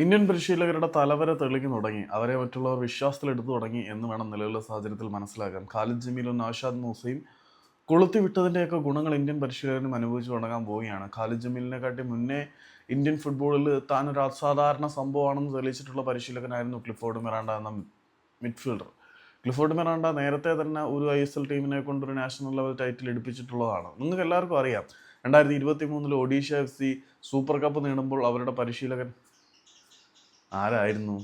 Indian പരിശീലകരുടെ തലവരെ തെളിഞ്ഞു തുടങ്ങി. അവരെ മറ്റുള്ളവർ വിശ്വാസത്തിലെടുത്തു തുടങ്ങി എന്ന് വേണം നിലവിലെ സാഹചര്യത്തിൽ മനസ്സിലാക്കാൻ. ഖാലിദ് ജമീലും നൌഷാദ് മൂസയും കൊളുത്തി വിട്ടതിന്റെയൊക്കെ ഗുണങ്ങൾ ഇന്ത്യൻ പരിശീലകനും അനുഭവിച്ചു തുടങ്ങാൻ പോവുകയാണ്. ഖാലിദ് ജമീലിനെ കാട്ടി മുന്നേ ഇന്ത്യൻ ഫുട്ബോളിൽ താൻ ഒരു അസാധാരണ സംഭവമാണെന്ന് തെളിയിച്ചിട്ടുള്ള പരിശീലകനായിരുന്നു ക്ലിഫോർഡ് മെറാണ്ട എന്ന മിഡ്ഫീൽഡർ. ക്ലിഫോർഡ് മെറാണ്ട നേരത്തെ തന്നെ ഒരു ഐ എസ് എൽ ടീമിനെ കൊണ്ട് ഒരു നാഷണൽ ലെവൽ ടൈറ്റിൽ എടുപ്പിച്ചിട്ടുള്ളതാണ്. നിങ്ങൾക്ക് എല്ലാവർക്കും അറിയാം. രണ്ടായിരത്തി ഇരുപത്തി മൂന്നിൽ Odisha F C super cup നേടുമ്പോൾ അവരുടെ പരിശീലകൻ ആരായിരുന്നു?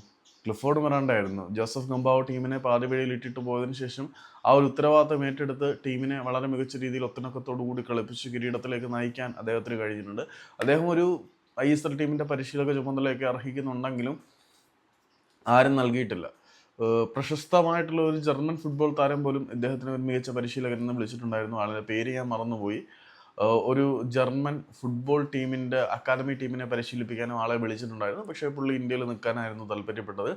ക്ലിഫോർഡ് മിറാണ്ട ആയിരുന്നു. ജോസഫ് കമ്പാവ് ടീമിനെ പാതിവഴിയിൽ ഇട്ടിട്ട് പോയതിനു ശേഷം ആ ഒരു ഉത്തരവാദിത്തം ഏറ്റെടുത്ത് ടീമിനെ വളരെ മികച്ച രീതിയിൽ ഒത്തിണക്കത്തോടു കൂടി കളിപ്പിച്ച് കിരീടത്തിലേക്ക് നയിക്കാൻ അദ്ദേഹത്തിന് കഴിഞ്ഞിട്ടുണ്ട്. അദ്ദേഹം ഒരു ഐ എസ് എൽ ടീമിന്റെ പരിശീലക ചുമതലയൊക്കെ അർഹിക്കുന്നുണ്ടെങ്കിലും ആരും നൽകിയിട്ടില്ല. പ്രശസ്തമായിട്ടുള്ള ഒരു ജർമ്മൻ ഫുട്ബോൾ താരം പോലും ഇദ്ദേഹത്തിന് ഒരു മികച്ച പരിശീലകൻ എന്ന് വിളിച്ചിട്ടുണ്ടായിരുന്നു. ആളുടെ പേര് ഞാൻ മറന്നുപോയി. ഒരു ജർമ്മൻ ഫുട്ബോൾ ടീമിന്റെ അക്കാദമി ടീമിനെ പരിശീലിപ്പിക്കാനും ആളെ വിളിച്ചിട്ടുണ്ടായിരുന്നു. പക്ഷേ പുള്ളി ഇന്ത്യയിൽ നിൽക്കാനായിരുന്നു താല്പര്യപ്പെട്ടത്.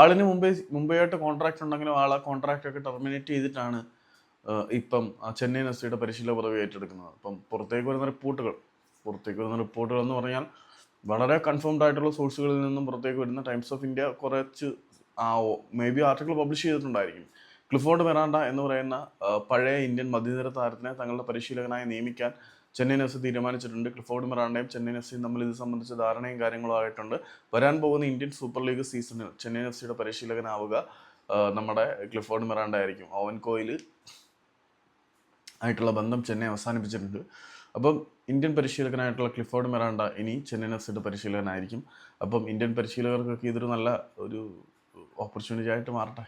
ആളിന് മുംബൈ മുംബൈയായിട്ട് കോൺട്രാക്ട് ഉണ്ടെങ്കിലും ആൾ ആ കോൺട്രാക്റ്റ് ഒക്കെ ടെർമിനേറ്റ് ചെയ്തിട്ടാണ് ഇപ്പം ചെന്നൈ നസ്റ്റിയുടെ പരിശീലന പദവി ഏറ്റെടുക്കുന്നത്. അപ്പം പുറത്തേക്ക് വരുന്ന റിപ്പോർട്ടുകൾ പുറത്തേക്ക് വരുന്ന റിപ്പോർട്ടുകൾ എന്ന് പറഞ്ഞാൽ വളരെ കൺഫേംഡ് ആയിട്ടുള്ള സോഴ്സുകളിൽ നിന്നും പുറത്തേക്ക് വരുന്ന ടൈംസ് ഓഫ് ഇന്ത്യ കുറച്ച് ആ മേ ബി ആർട്ടിക്കിൾ പബ്ലിഷ് ചെയ്തിട്ടുണ്ടായിരിക്കും. ക്ലിഫോർഡ് മെറാണ്ട എന്ന് പറയുന്ന പഴയ ഇന്ത്യൻ മധ്യനിര താരത്തിനെ തങ്ങളുടെ പരിശീലകനായി നിയമിക്കാൻ ചെന്നൈ എഫ് തീരുമാനിച്ചിട്ടുണ്ട്. ക്ലിഫോർഡ് മെറാണ്ടയും ചെന്നൈ എഫ് സിയും തമ്മിൽ ഇത് സംബന്ധിച്ച് ധാരണയും കാര്യങ്ങളും ആയിട്ടുണ്ട്. വരാൻ പോകുന്ന ഇന്ത്യൻ സൂപ്പർ ലീഗ് സീസണിൽ ചെന്നൈ എഫ് സിയുടെ പരിശീലകനാവുക നമ്മുടെ ക്ലിഫോർഡ് മെറാണ്ട ആയിരിക്കും. ഓവൻ കോയിൽ ആയിട്ടുള്ള ബന്ധം ചെന്നൈ അവസാനിപ്പിച്ചിട്ടുണ്ട്. അപ്പം ഇന്ത്യൻ പരിശീലകനായിട്ടുള്ള ക്ലിഫോർഡ് മെറാണ്ട ഇനി ചെന്നൈ എഫ് സിയുടെ പരിശീലകനായിരിക്കും. അപ്പം ഇന്ത്യൻ പരിശീലകർക്കൊക്കെ ഇതൊരു നല്ല ഒരു ഓപ്പർച്യൂണിറ്റി ആയിട്ട് മാറട്ടെ.